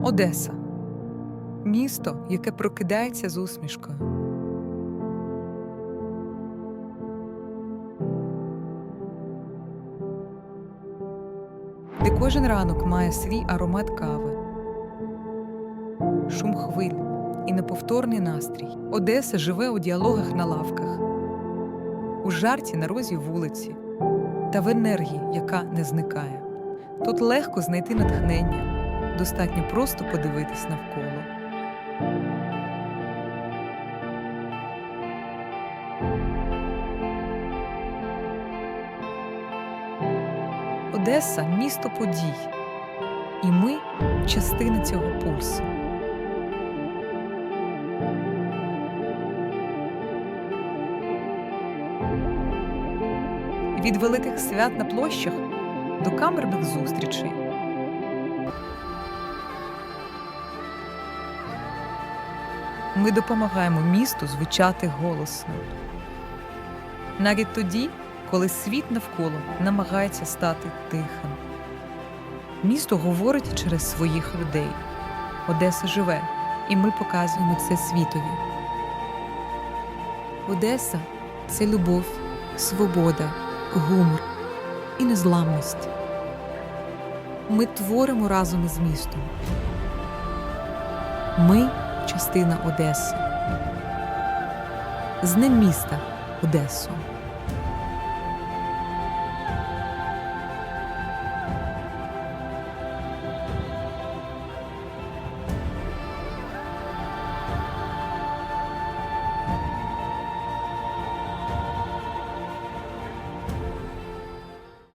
Одеса місто, яке прокидається з усмішкою. Де кожен ранок має свій аромат кави, шум хвиль і неповторний настрій. Одеса живе у діалогах на лавках, у жарті на розі вулиці та в енергії, яка не зникає. Тут легко знайти натхнення, достатньо просто подивитись навколо. Одеса місто подій, і ми частина цього пульсу. Від великих свят на площах до камерних зустрічей. Ми допомагаємо місту звучати голосно. Навіть тоді, коли світ навколо намагається стати тихим. Місто говорить через своїх людей. Одеса живе, і ми показуємо це світові. Одеса це любов, свобода, гумор і незламність. Ми творимо разом із містом. Ми частина Одеси. З ним міста Одесу.